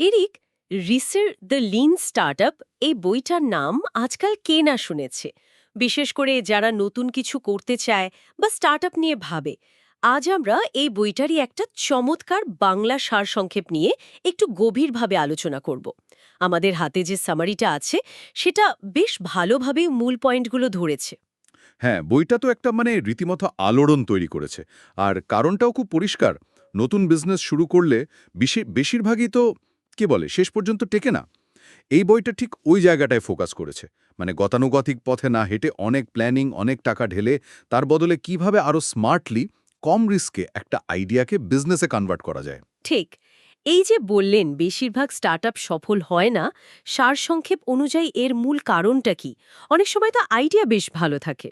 Eric রিসের the lean startup এই বইটার নাম আজকাল কে না শুনেছে। বিশেষ করে যারা নতুন কিছু করতে চায় বা স্টার্টআপ নিয়ে ভাবে, আজ আমরা এই বইটারই একটা চমৎকার বাংলা সারসংক্ষেপ নিয়ে একটু গভীরভাবে আলোচনা করব। আমাদের হাতে যে সামারিটা আছে, সেটা বেশ ভালোভাবে মূল পয়েন্টগুলো ধরেছে। হ্যাঁ বইটা তো একটা মানে রীতিমতো আলোড়ন তৈরি করেছে। আর কারণটাও খুব পরিষ্কার। নতুন বিজনেস শুরু করলে বেশিরভাগই তো কে বলে? শেষ পর্যন্ত টেকে না। এই বইটা ঠিক ওই জায়গাটায় ফোকাস করেছে। মানে গতানুগতিক পথে না হেঁটে অনেক প্ল্যানিং অনেক টাকা ঢেলে তার বদলে কীভাবে আরও স্মার্টলি কম রিস্কে একটা আইডিয়াকে বিজনেসে কনভার্ট করা যায়। ঠিক। এই যে বললেন বেশিরভাগ স্টার্টআপ সফল হয় না সারসংক্ষেপ অনুযায়ী এর মূল কারণটা কি? অনেক সময় তো আইডিয়া বেশ ভালো থাকে।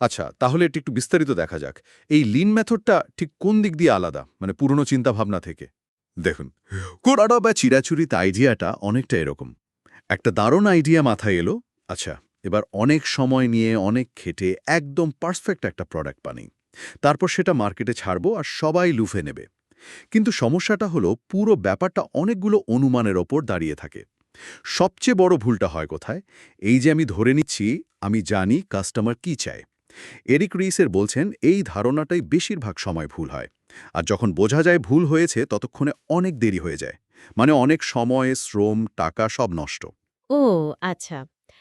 আচ্ছা তাহলে এটা একটু বিস্তারিত দেখা যাক। এই লিন মেথডটা ঠিক কোন দিক দিয়ে আলাদা? মানে পুরনো চিন্তাভাবনা থেকে। দেখুন, কোরাডা বা চিরাচুরিত আইডিয়াটা অনেকটা এরকম। একটা দারুণ আইডিয়া মাথায় এলো আচ্ছা এবার অনেক সময় নিয়ে, অনেক খেটে একদম পারফেক্ট একটা প্রোডাক্ট বানি তারপর সেটা মার্কেটে ছাড়বো আর সবাই লুফে নেবে। কিন্তু সমস্যাটা হলো, পুরো ব্যাপারটা অনেকগুলো অনুমানের ওপর দাঁড়িয়ে থাকে। সবচেয়ে বড় ভুলটা হয় কোথায়? এই যে আমি ধরে নিচ্ছি, আমি জানি কাস্টমার কি চায়। এরিক রিসের বলছেন এই ধারণাটাই বেশিরভাগ সময় ভুল হয়। আর যখন বোঝা যায় ভুল হয়েছে ততক্ষণে অনেক দেরি হয়ে যায়। মানে অনেক সময় শ্রম টাকা সব নষ্ট। ও আচ্ছা।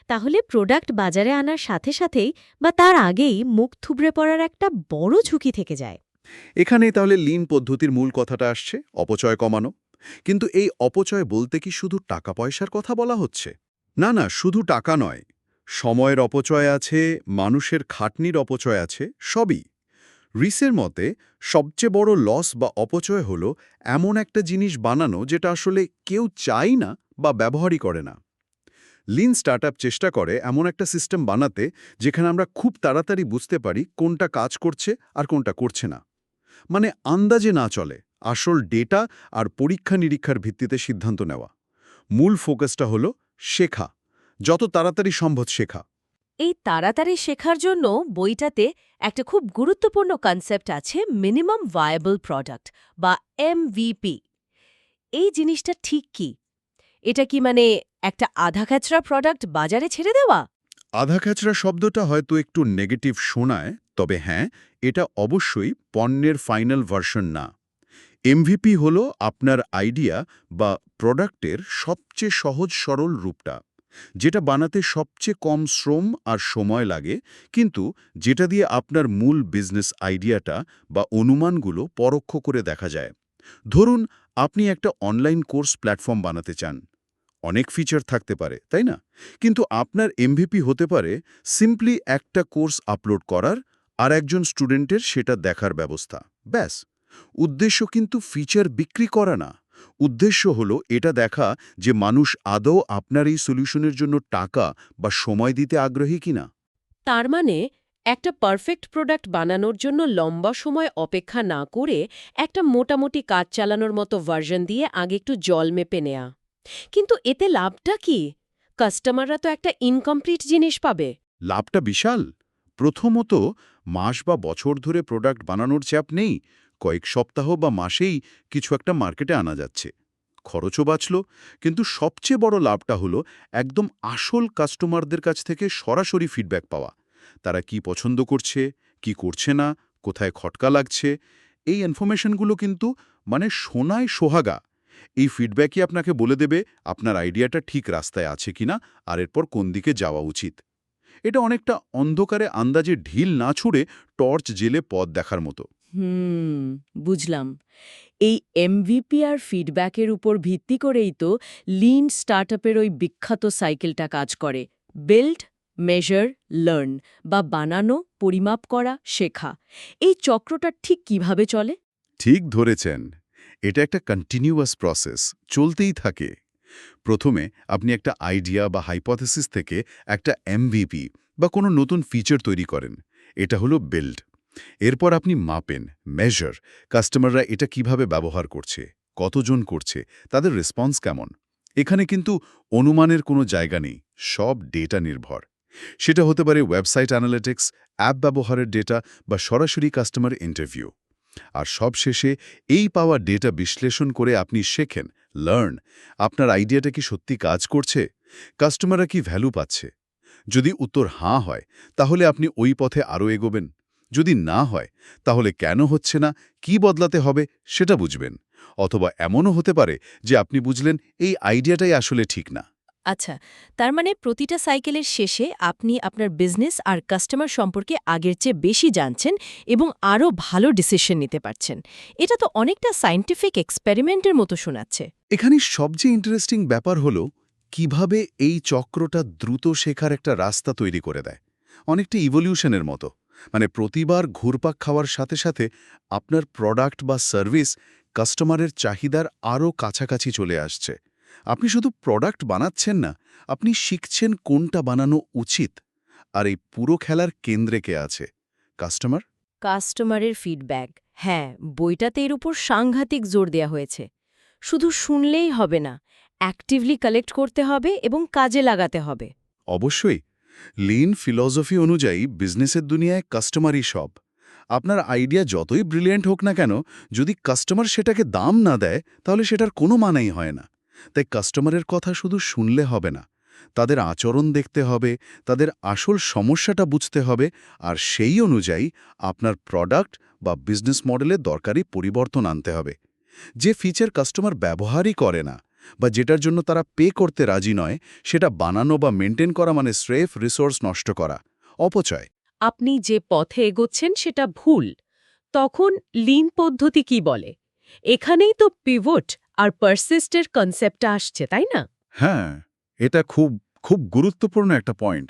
তাহলে প্রোডাক্ট বাজারে আনার সাথে সাথেই বা তার আগেই মুখ থুবড়ে পড়ার একটা বড় ঝুঁকি থেকে যায়। এখানেই তাহলে লিন পদ্ধতির মূল কথাটা আসছে অপচয় কমানো। কিন্তু এই অপচয় বলতে কি শুধু টাকা পয়সার কথা বলা হচ্ছে? না না শুধু টাকা নয়। সময়ের অপচয় আছে, মানুষের খাটনির অপচয় আছে, সবই। রিসের মতে, সবচেয়ে বড় লস বা অপচয় হলো এমন একটা জিনিস বানানো যেটা আসলে কেউ চাই না বা ব্যবহারই করে না। লিন স্টার্টআপ চেষ্টা করে এমন একটা সিস্টেম বানাতে যেখানে আমরা খুব তাড়াতাড়ি বুঝতে পারি কোনটা কাজ করছে আর কোনটা করছে না। মানে আন্দাজে না চলে, আসল ডেটা আর পরীক্ষা নিরীক্ষার ভিত্তিতে সিদ্ধান্ত নেওয়া। মূল ফোকাসটা হলো শেখা। যত তাড়াতাড়ি সম্ভব শেখা। এই তাড়াতাড়ি শেখার জন্য বইটাতে একটা খুব গুরুত্বপূর্ণ কনসেপ্ট আছে মিনিমাম ভায়াবল প্রোডাক্ট বা এমভিপি এই জিনিসটা ঠিক কি? এটা কি মানে একটা আধা খাচরা প্রোডাক্ট বাজারে ছেড়ে দেওয়া? আধা খাচরা শব্দটা হয়তো একটু নেগেটিভ শোনায় তবে হ্যাঁ এটা অবশ্যই পণ্যের ফাইনাল ভার্সন না। এমভিপি হল আপনার আইডিয়া বা প্রোডাক্টের সবচেয়ে সহজ সরল রূপটা। যেটা বানাতে সবচেয়ে কম শ্রম আর সময় লাগে, কিন্তু যেটা দিয়ে আপনার মূল বিজনেস আইডিয়াটা বা অনুমানগুলো পরোক্ষ করে দেখা যায়। ধরুন, আপনি একটা অনলাইন কোর্স প্ল্যাটফর্ম বানাতে চান। অনেক ফিচার থাকতে পারে, তাই না? কিন্তু আপনার এমভিপি হতে পারে সিম্পলি একটা কোর্স আপলোড করার আর একজন স্টুডেন্টের সেটা দেখার ব্যবস্থা। ব্যাস। উদ্দেশ্য কিন্তু ফিচার বিক্রি করা না। উদ্দেশ্য হলো এটা দেখা যে মানুষ আদৌ আপনার এই সলিউশনের জন্য টাকা বা সময় দিতে আগ্রহী কিনা। তার মানে একটা পারফেক্ট প্রোডাক্ট বানানোর জন্য লম্বা সময় অপেক্ষা না করে একটা মোটামুটি কাজ চালানোর মতো ভার্জন দিয়ে আগে একটু জল মেপে নেয়া। কিন্তু এতে লাভটা কি? কাস্টমাররা তো একটা ইনকমপ্লিট জিনিস পাবে। লাভটা বিশাল। প্রথমত মাস বা বছর ধরে প্রোডাক্ট বানানোর চাপ নেই। কয়েক সপ্তাহ বা মাসেই কিছু একটা মার্কেটে আনা যাচ্ছে। খরচও বাঁচল, কিন্তু সবচেয়ে বড় লাভটা হলো একদম আসল কাস্টমারদের কাছ থেকে সরাসরি ফিডব্যাক পাওয়া। তারা কি পছন্দ করছে, কি করছে না, কোথায় খটকা লাগছে, এই ইনফরমেশনগুলো কিন্তু মানে সোনায় সোহাগা। এই ফিডব্যাকই আপনাকে বলে দেবে আপনার আইডিয়াটা ঠিক রাস্তায় আছে কিনা আর এরপর কোন দিকে যাওয়া উচিত। এটা অনেকটা অন্ধকারে আন্দাজে ঢিল না ছুড়ে টর্চ জেলে পথ দেখার মতো। হুম, বুঝলাম। এই এমভিপি আর ফিডব্যাকের উপর ভিত্তি করেই তো লিন স্টার্টআপের ওই বিখ্যাত সাইকেলটা কাজ করে। বিল্ড, মেজার, লার্ন বা বানানো, পরিমাপ করা, শেখা। এই চক্রটা ঠিক কীভাবে চলে? ঠিক ধরেছেন। এটা একটা কন্টিনিউয়াস প্রসেস চলতেই থাকে। প্রথমে আপনি একটা আইডিয়া বা হাইপোথেসিস থেকে একটা এমভিপি বা কোনো নতুন ফিচার তৈরি করেন। এটা হলো বিল্ড। এরপর আপনি মাপেন মেজার কাস্টমাররা এটা কীভাবে ব্যবহার করছে, কতজন করছে, তাদের রেসপন্স কেমন। এখানে কিন্তু অনুমানের কোনো জায়গা নেই, সব ডেটা নির্ভর। সেটা হতে পারে ওয়েবসাইট অ্যানালিটিক্স অ্যাপ ব্যবহারের ডেটা বা সরাসরি কাস্টমার ইন্টারভিউ আর সবশেষে এই পাওয়া ডেটা বিশ্লেষণ করে আপনি শেখেন লার্ন আপনার আইডিয়াটা কি সত্যি কাজ করছে? কাস্টমাররা কি ভ্যালু পাচ্ছে? যদি উত্তর হাঁ হয়, তাহলে আপনি ওই পথে আরও এগোবেন। যদি না হয় তাহলে কেন হচ্ছে না? কি বদলাতে হবে? সেটা বুঝবেন। অথবা এমনও হতে পারে যে আপনি বুঝলেন এই আইডিয়াটাই আসলে ঠিক না। আচ্ছা তার মানে প্রতিটা সাইকেলের শেষে আপনি আপনার বিজনেস আর কাস্টমার সম্পর্কে আগের চেয়ে বেশি জানছেন এবং আরও ভালো ডিসিশন নিতে পারছেন। এটা তো অনেকটা সায়েন্টিফিক এক্সপেরিমেন্টের মতো শোনাচ্ছে। এখানে সবচেয়ে ইন্টারেস্টিং ব্যাপার হলো কীভাবে এই চক্রটা দ্রুত শেখার একটা রাস্তা তৈরি করে দেয়। অনেকটা ইভলিউশনের মতো। মানে প্রতিবার ঘুরপাক খাওয়ার সাথে সাথে আপনার প্রোডাক্ট বা সার্ভিস কাস্টমারের চাহিদার আরও কাছাকাছি চলে আসছে। আপনি শুধু প্রোডাক্ট বানাচ্ছেন না আপনি শিখছেন কোনটা বানানো উচিত আর এই পুরো খেলার কেন্দ্রে কে আছে। কাস্টমার? কাস্টমারের ফিডব্যাক। হ্যাঁ বইটাতে এর উপর সাংঘাতিক জোর দেয়া হয়েছে। শুধু শুনলেই হবে না অ্যাক্টিভলি কালেক্ট করতে হবে এবং কাজে লাগাতে হবে। অবশ্যই। লিন ফিলসফি অনুযায়ী বিজনেসের দুনিয়ায় কাস্টমারই সব। আপনার আইডিয়া যতই ব্রিলিয়েন্ট হোক না কেন, যদি কাস্টমার সেটাকে দাম না দেয়, তাহলে সেটার কোনো মানেই হয় না। তাই কাস্টমারের কথা শুধু শুনলে হবে না। তাদের আচরণ দেখতে হবে, তাদের আসল সমস্যাটা বুঝতে হবে, আর সেই অনুযায়ী আপনার প্রোডাক্ট বা বিজনেস মডেলে দরকারি পরিবর্তন আনতে হবে। যে ফিচার কাস্টমার ব্যবহারই করে না বা যেটার জন্য তারা পে করতে রাজি নয় সেটা বানানো বা মেনটেন করা মানে স্রেফ রিসোর্স নষ্ট করা। অপচয়। আপনি যে পথে এগোচ্ছেন সেটা ভুল। তখন লিন পদ্ধতি কি বলে? এখানেই তো পিভট আর পারসিস্টের কনসেপ্টটা আসছে তাই না? হ্যাঁ এটা খুব খুব গুরুত্বপূর্ণ একটা point.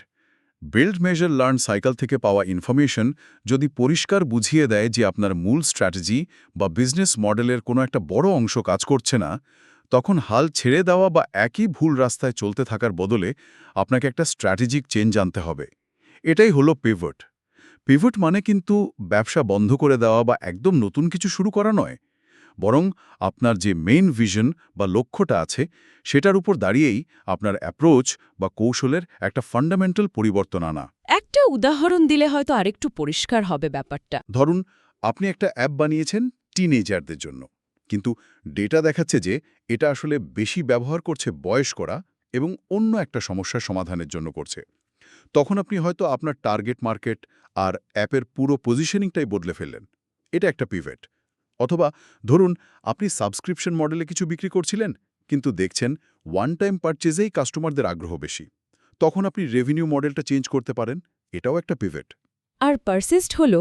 Build measure learn cycle থেকে পাওয়া ইনফরমেশন যদি পরিষ্কার বুঝিয়ে দেয় যে আপনার মূল স্ট্র্যাটেজি বা বিজনেস মডেলের কোনো একটা বড় অংশ কাজ করছে না তখন হাল ছেড়ে দেওয়া বা একই ভুল রাস্তায় চলতে থাকার বদলে আপনাকে একটা স্ট্র্যাটেজিক চেঞ্জ আনতে হবে। এটাই হলো পিভট। পিভট মানে কিন্তু ব্যবসা বন্ধ করে দেওয়া বা একদম নতুন কিছু শুরু করা নয়। বরং আপনার যে মেইন ভিশন বা লক্ষ্যটা আছে সেটার উপর দাঁড়িয়েই আপনার অ্যাপ্রোচ বা কৌশলের একটা ফান্ডামেন্টাল পরিবর্তন আনা। একটা উদাহরণ দিলে হয়তো আরেকটু পরিষ্কার হবে ব্যাপারটা। ধরুন আপনি একটা অ্যাপ বানিয়েছেন টিনেজারদের জন্য। কিন্তু ডেটা দেখাচ্ছে যে এটা আসলে বেশি ব্যবহার করছে বয়স্করা এবং অন্য একটা সমস্যার সমাধানের জন্য করছে। তখন আপনি হয়তো আপনার টার্গেট মার্কেট আর অ্যাপের পুরো পজিশনিংটাই বদলে ফেললেন। এটা একটা পিভেট অথবা ধরুন, আপনি সাবস্ক্রিপশন মডেলে কিছু বিক্রি করছিলেন, কিন্তু দেখছেন ওয়ান টাইম পারচেজেই কাস্টমারদের আগ্রহ বেশি। তখন আপনি রেভিনিউ মডেলটা চেঞ্জ করতে পারেন, এটাও একটা পিভেট আর পারসিস্ট হল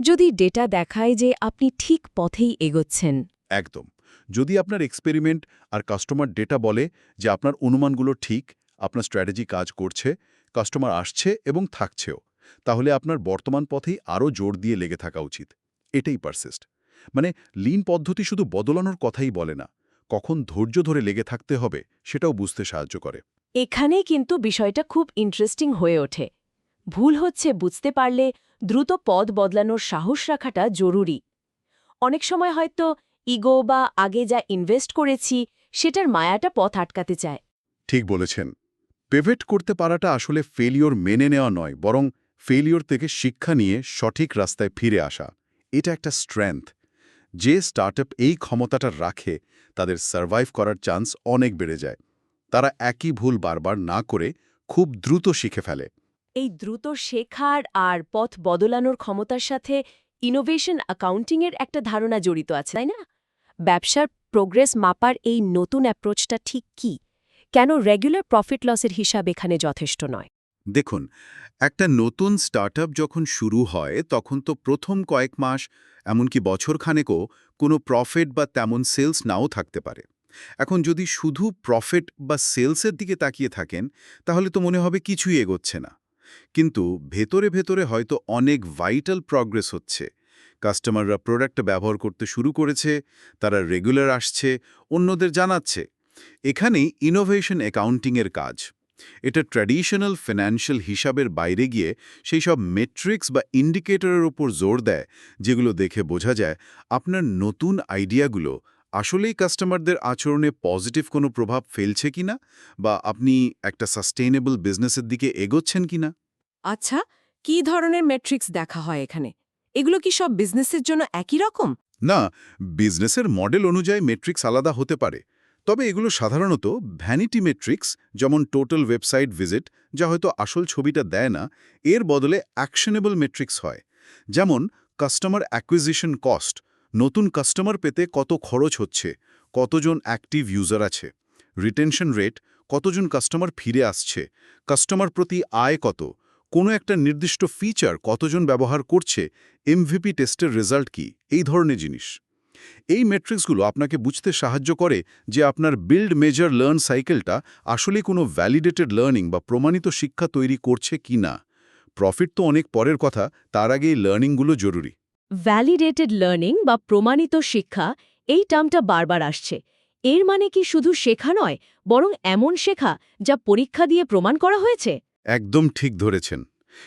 যদি ডেটা দেখায় যে আপনি ঠিক পথেই এগোচ্ছেন। একদম। যদি আপনার এক্সপেরিমেন্ট আর কাস্টমার ডেটা বলে যে আপনার অনুমানগুলো ঠিক, আপনার স্ট্র্যাটেজি কাজ করছে কাস্টমার আসছে এবং থাকছেও, তাহলে আপনার বর্তমান পথেই আরও জোর দিয়ে লেগে থাকা উচিত। এটাই পারসিস্ট মানে লিন পদ্ধতি শুধু বদলানোর কথাই বলে না, কখন ধৈর্য ধরে লেগে থাকতে হবে সেটাও বুঝতে সাহায্য করে। এখানেই কিন্তু বিষয়টা খুব ইন্টারেস্টিং হয়ে ওঠে। ভুল হচ্ছে বুঝতে পারলে দ্রুত পদ বদলানোর সাহস রাখাটা জরুরি। অনেক সময় হয়তো ইগো বা আগে যা ইনভেস্ট করেছি সেটার মায়াটা পথ আটকাতে চায়। ঠিক বলেছেন। পেভেট করতে পারাটা আসলে ফেলিওর মেনে নেওয়া নয় বরং ফেলিওর থেকে শিক্ষা নিয়ে সঠিক রাস্তায় ফিরে আসা। এটা একটা স্ট্রেংথ যে স্টার্টআপ এই ক্ষমতাটা রাখে তাদের সার্ভাইভ করার চান্স অনেক বেড়ে যায়। তারা একই ভুল বারবার না করে খুব দ্রুত শিখে ফেলে। এই দ্রুত শেখার আর পথ বদলানোর ক্ষমতার সাথে ইনোভেশন অ্যাকাউন্টিংয়ের একটা ধারণা জড়িত আছে তাই না? ব্যবসার প্রোগ্রেস মাপার এই নতুন অ্যাপ্রোচটা ঠিক কি? কেন রেগুলার প্রফিট লসের হিসাব এখানে যথেষ্ট নয়? দেখুন, একটা নতুন স্টার্টআপ যখন শুরু হয়, তখন তো প্রথম কয়েক মাস, এমনকি বছরখানেকও কোনো প্রফিট বা তেমন সেলস নাও থাকতে পারে। এখন যদি শুধু প্রফিট বা সেলসের দিকে তাকিয়ে থাকেন, তাহলে তো মনে হবে কিছুই এগোচ্ছে না। কিন্তু ভেতরে ভেতরে হয়তো অনেক ভাইটাল প্রগ্রেস হচ্ছে। কাস্টমাররা প্রোডাক্টটা ব্যবহার করতে শুরু করেছে, তারা রেগুলার আসছে, অন্যদের জানাচ্ছে। এখানেই ইনোভেশন অ্যাকাউন্টিংয়ের কাজ। এটা ট্র্যাডিশনাল ফিনান্সিয়াল হিসাবের বাইরে গিয়ে সেই সব মেট্রিক্স বা ইন্ডিকেটরের উপর জোর দেয়, যেগুলো দেখে বোঝা যায় আপনার নতুন আইডিয়াগুলো আসলেই কাস্টমারদের আচরণে পজিটিভ কোনো প্রভাব ফেলছে কিনা বা আপনি একটা সাস্টেইনেবল বিজনেসের দিকে এগোচ্ছেন কিনা আচ্ছা কি ধরনের মেট্রিক্স দেখা হয় এখানে? এগুলো কি সব বিজনেসের জন্য একই রকম? না বিজনেসের মডেল অনুযায়ী মেট্রিক্স আলাদা হতে পারে। তবে এগুলো সাধারণত ভ্যানিটি মেট্রিক্স যেমন টোটাল ওয়েবসাইট ভিজিট যা হয়তো আসল ছবিটা দেয় না, এর বদলে অ্যাকশনেবল মেট্রিক্স হয়। যেমন কাস্টমার অ্যাকুইজিশন কস্ট নতুন কাস্টমার পেতে কত খরচ হচ্ছে, কতজন অ্যাক্টিভ ইউজার আছে রিটেনশন রেট কতজন কাস্টমার ফিরে আসছে কাস্টমার প্রতি আয় কত কোনো একটা নির্দিষ্ট ফিচার কতজন ব্যবহার করছে এমভিপি টেস্টের রেজাল্ট কি, এই ধরনের জিনিস। এই মেট্রিক্সগুলো আপনাকে বুঝতে সাহায্য করে যে আপনার বিল্ড মেজার লার্ন সাইকেলটা আসলে কোনো ভ্যালিডেটেড লার্নিং বা প্রমাণিত শিক্ষা তৈরি করছে কি না। প্রফিট তো অনেক পরের কথা, তার আগে এই লার্নিংগুলো জরুরি। ভ্যালিডেটেড লার্নিং বা প্রমাণিত শিক্ষা, এই টার্মটা বারবার আসছে। এর মানে কি শুধু শেখা নয়, বরং এমন শেখা যা পরীক্ষা দিয়ে প্রমাণ করা হয়েছে? একদম ঠিক ধরেছেন।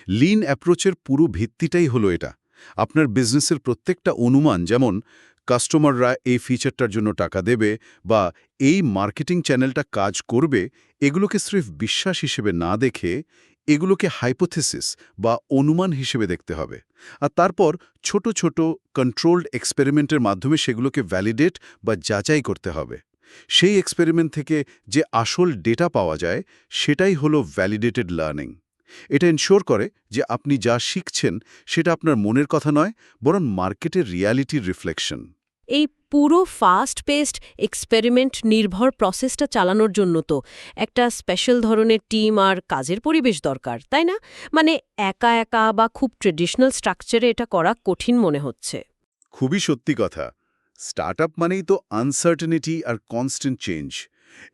লিন অ্যাপ্রোচের পুরো ভিত্তিটাই হলো এটা। আপনার বিজনেসের প্রত্যেকটা অনুমান, যেমন কাস্টমাররা এই ফিচারটার জন্য টাকা দেবে বা এই মার্কেটিং চ্যানেলটা কাজ করবে, এগুলোকে স্রেফ বিশ্বাস হিসেবে না দেখে এগুলোকে হাইপোথেসিস বা অনুমান হিসেবে দেখতে হবে। আর তারপর ছোট ছোট কন্ট্রোলড এক্সপেরিমেন্টের মাধ্যমে সেগুলোকে ভ্যালিডেট বা যাচাই করতে হবে। সেই এক্সপেরিমেন্ট থেকে যে আসল ডেটা পাওয়া যায় সেটাই হলো ভ্যালিডেটেড লার্নিং এটা এনশোর করে যে আপনি যা শিখছেন সেটা আপনার মনের কথা নয় বরং মার্কেটের রিয়ালিটির রিফ্লেকশন এই পুরো ফাস্ট পেস্ট এক্সপেরিমেন্ট নির্ভর প্রসেসটা চালানোর জন্য তো একটা স্পেশাল ধরনের টিম আর কাজের পরিবেশ দরকার তাই না? মানে একা একা বা খুব ট্রেডিশনাল স্ট্রাকচারে এটা করা কঠিন মনে হচ্ছে। খুবই সত্যি কথা। স্টার্টআপ মানেই তো আনসার্টেনিটি আর কনস্ট্যান্ট চেঞ্জ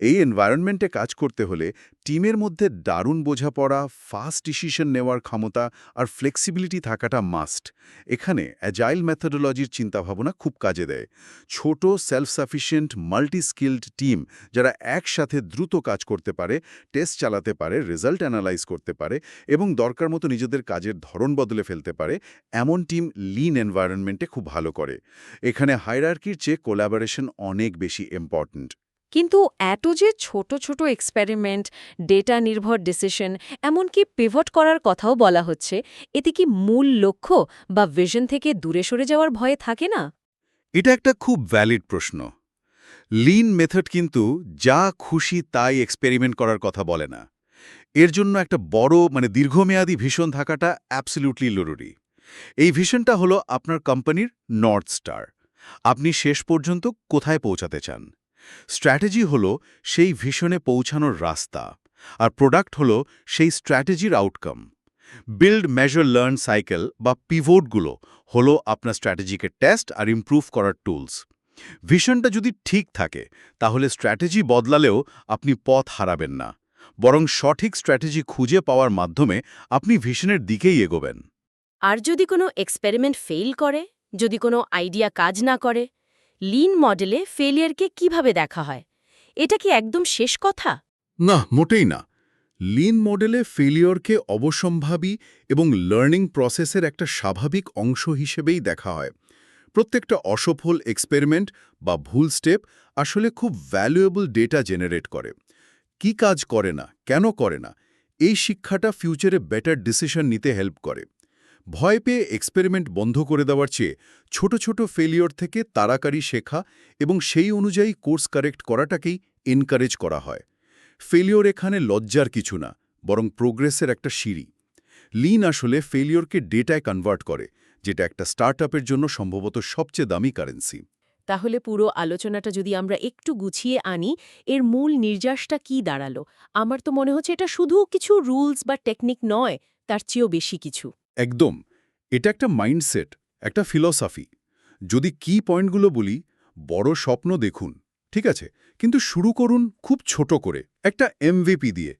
এই এনভায়রনমেন্টে কাজ করতে হলে টিমের মধ্যে দারুণ বোঝাপড়া ফাস্ট ডিসিশন নেওয়ার ক্ষমতা আর ফ্লেক্সিবিলিটি থাকাটা মাস্ট এখানে অ্যাজাইল মেথোডোলজির চিন্তাভাবনা খুব কাজে দেয়। ছোট self sufficient multi skilled team যারা একসাথে দ্রুত কাজ করতে পারে টেস্ট চালাতে পারে রেজাল্ট অ্যানালাইজ করতে পারে এবং দরকার মতো নিজেদের কাজের ধরন বদলে ফেলতে পারে, এমন টিম লিন এনভায়রনমেন্টে খুব ভালো করে। এখানে হাইরার্কির চেয়ে কোলাবোরেশন অনেক বেশি ইম্পর্ট্যান্ট কিন্তু এত যে ছোট ছোট এক্সপেরিমেন্ট ডেটা নির্ভর ডিসিশন এমনকি পিভট করার কথাও বলা হচ্ছে। এতে কি মূল লক্ষ্য বা ভিশন থেকে দূরে সরে যাওয়ার ভয়ে থাকে না? এটা একটা খুব ভ্যালিড প্রশ্ন। লিন মেথড কিন্তু যা খুশি তাই এক্সপেরিমেন্ট করার কথা বলে না। এর জন্য একটা বড় মানে দীর্ঘমেয়াদী ভিশন থাকাটা অ্যাবসলিউটলি জরুরি। এই ভিশনটা হলো আপনার কোম্পানির নর্থ স্টার আপনি শেষ পর্যন্ত কোথায় পৌঁছাতে চান? স্ট্র্যাটেজি হলো সেই ভিশনে পৌঁছানোর রাস্তা, আর প্রোডাক্ট হলো সেই স্ট্র্যাটেজির outcome build measure learn cycle বা পিভোটগুলো হলো আপনার স্ট্র্যাটেজিকে টেস্ট আর ইমপ্রুভ করার টুলস ভিশনটা যদি ঠিক থাকে, তাহলে স্ট্র্যাটেজি বদলালেও আপনি পথ হারাবেন না, বরং সঠিক স্ট্র্যাটেজি খুঁজে পাওয়ার মাধ্যমে আপনি ভিশনের দিকেই এগোবেন। আর যদি কোনো এক্সপেরিমেন্ট ফেল করে, যদি কোনো আইডিয়া কাজ না করে লিন মডেলে ফেলিয়ারকে কীভাবে দেখা হয়? এটা কি একদম শেষ কথা? না, মোটেই না। লিন মডেলে ফেলিওরকে অবসম্ভাবী এবং লার্নিং প্রসেসের একটা স্বাভাবিক অংশ হিসেবেই দেখা হয়। প্রত্যেকটা অসফল এক্সপেরিমেন্ট বা ভুল স্টেপ আসলে খুব ভ্যালুয়েবল ডেটা জেনারেট করে। কি কাজ করে না? কেন করে না? এই শিক্ষাটা ফিউচারে বেটার ডিসিশন নিতে হেল্প করে। ভয় পেয়ে এক্সপেরিমেন্ট বন্ধ করে দেওয়ার চেয়ে ছোট ছোট ফেলিওর থেকে তাড়াতাড়ি শেখা এবং সেই অনুযায়ী কোর্স কারেক্ট করাটাকেই এনকারেজ করা হয়। ফেলিওর এখানে লজ্জার কিছু না, বরং প্রোগ্রেসের একটা সিঁড়ি। লিন আসলে ফেলিওরকে ডেটায় কনভার্ট করে, যেটা একটা স্টার্টআপের জন্য সম্ভবত সবচেয়ে দামি কারেন্সি তাহলে পুরো আলোচনাটা যদি আমরা একটু গুছিয়ে আনি, এর মূল নির্যাসটা কি দাঁড়াল? আমার তো মনে হচ্ছে এটা শুধু কিছু রুলস বা টেকনিক নয়, তার চেয়েও বেশি কিছু। একদম, এটা একটা মাইন্ডসেট, একটা ফিলসফি। যদি কি পয়েন্টগুলো বলি, বড় স্বপ্ন দেখুন, ঠিক আছে? কিন্তু শুরু করুন খুব ছোট করে, একটা এমভিপি দিয়ে।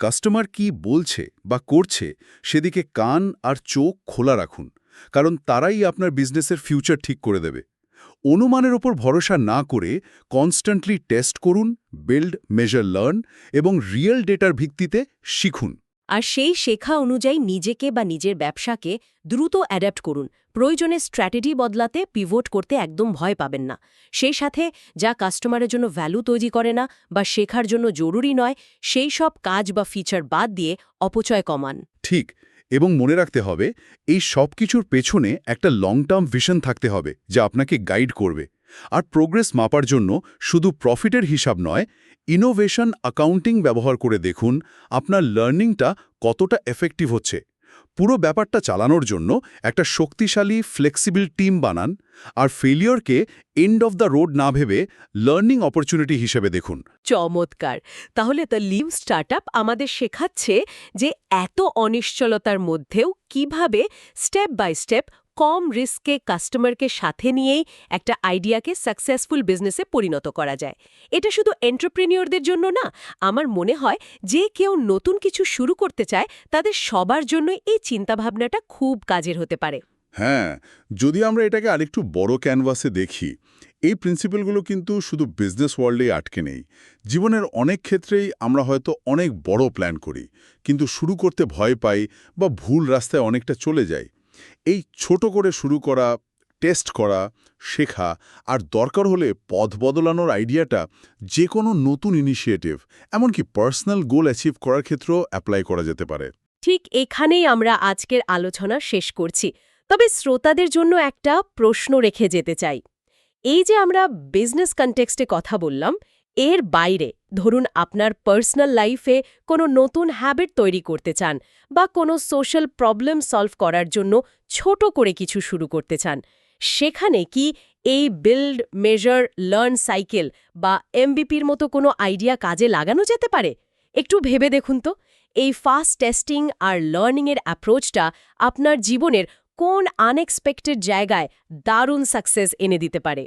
কাস্টমার কি বলছে বা করছে, সেদিকে কান আর চোখ খোলা রাখুন, কারণ তারাই আপনার বিজনেসের ফিউচার ঠিক করে দেবে। অনুমানের ওপর ভরসা না করে কনস্ট্যান্টলি টেস্ট করুন, বিল্ড, মেজার, লার্ন এবং রিয়েল ডেটার ভিত্তিতে শিখুন। আর সেই শেখা অনুযায়ী নিজেকে বা নিজের ব্যবসাকে দ্রুত অ্যাডাপ্ট করুন। প্রয়োজনে স্ট্র্যাটেজি বদলাতে, পিভোট করতে একদম ভয় পাবেন না। সেই সাথে যা কাস্টমারের জন্য ভ্যালু তৈরি করে না বা শেখার জন্য জরুরি নয়, সেই সব কাজ বা ফিচার বাদ দিয়ে অপচয় কমান। ঠিক, এবং মনে রাখতে হবে, এই সব কিছুর পেছনে একটা লং টার্ম ভিশন থাকতে হবে, যা আপনাকে গাইড করবে। আর প্রোগ্রেস মাপার জন্য শুধু প্রফিটের হিসাব নয় ইনোভেশন অ্যাকাউন্টিং ব্যবহার করে দেখুন আপনার লার্নিংটা কতটা এফেক্টিভ হচ্ছে। পুরো ব্যাপারটা চালানোর জন্য একটা শক্তিশালী ফ্লেক্সিবল টিম বানান আর ফেলিয়রকে এন্ড অফ দ্য রোড না ভেবে লার্নিং অপরচুনিটি হিসেবে দেখুন। চমৎকার। তাহলে দ্য লিভ স্টার্টআপ আমাদের শেখাচ্ছে যে এত অনিশ্চলতার মধ্যেও কীভাবে স্টেপ বাই স্টেপ কম রিস্কে কাস্টমারকে সাথে নিয়েই একটা আইডিয়াকে সাকসেসফুল বিজনেসে পরিণত করা যায়। এটা শুধু এন্টারপ্রেনিয়রদের জন্য না, আমার মনে হয় যে কেউ নতুন কিছু শুরু করতে চায়, তাদের সবার জন্য এই চিন্তাভাবনাটা খুব কাজের হতে পারে। হ্যাঁ যদি আমরা এটাকে আরেকটু বড় ক্যানভাসে দেখি, এই প্রিন্সিপালগুলো কিন্তু শুধু বিজনেস ওয়ার্ল্ডেই আটকে নেই। জীবনের অনেক ক্ষেত্রেই আমরা হয়তো অনেক বড় প্ল্যান করি, কিন্তু শুরু করতে ভয় পাই বা ভুল রাস্তায় অনেকটা চলে যাই। এই ছোট করে শুরু করা টেস্ট করা, শেখা আর দরকার হলে পথ বদলানোর আইডিয়াটা যে কোনো নতুন ইনিশিয়েটিভ এমনকি পার্সোনাল গোল অ্যাচিভ করার ক্ষেত্রেও অ্যাপ্লাই করা যেতে পারে। ঠিক এখানেই আমরা আজকের আলোচনা শেষ করছি। তবে শ্রোতাদের জন্য একটা প্রশ্ন রেখে যেতে চাই। এই যে আমরা বিজনেস কনটেক্সটে কথা বললাম এর বাইরে, ধরুন আপনার পার্সোনাল লাইফে কোনো নতুন হ্যাবিট তৈরি করতে চান বা কোনো সোশ্যাল প্রবলেম সলভ করার জন্য ছোট করে কিছু শুরু করতে চান, সেখানে কি এই বিল্ড মেজার লার্ন সাইকেল বা এমবিপির মতো কোনো আইডিয়া কাজে লাগানো যেতে পারে? একটু ভেবে দেখুন তো, এই ফাস্ট টেস্টিং আর লার্নিংয়ের অ্যাপ্রোচটা আপনার জীবনের কোন আনএক্সপেক্টেড জায়গায় দারুণ সাকসেস এনে দিতে পারে?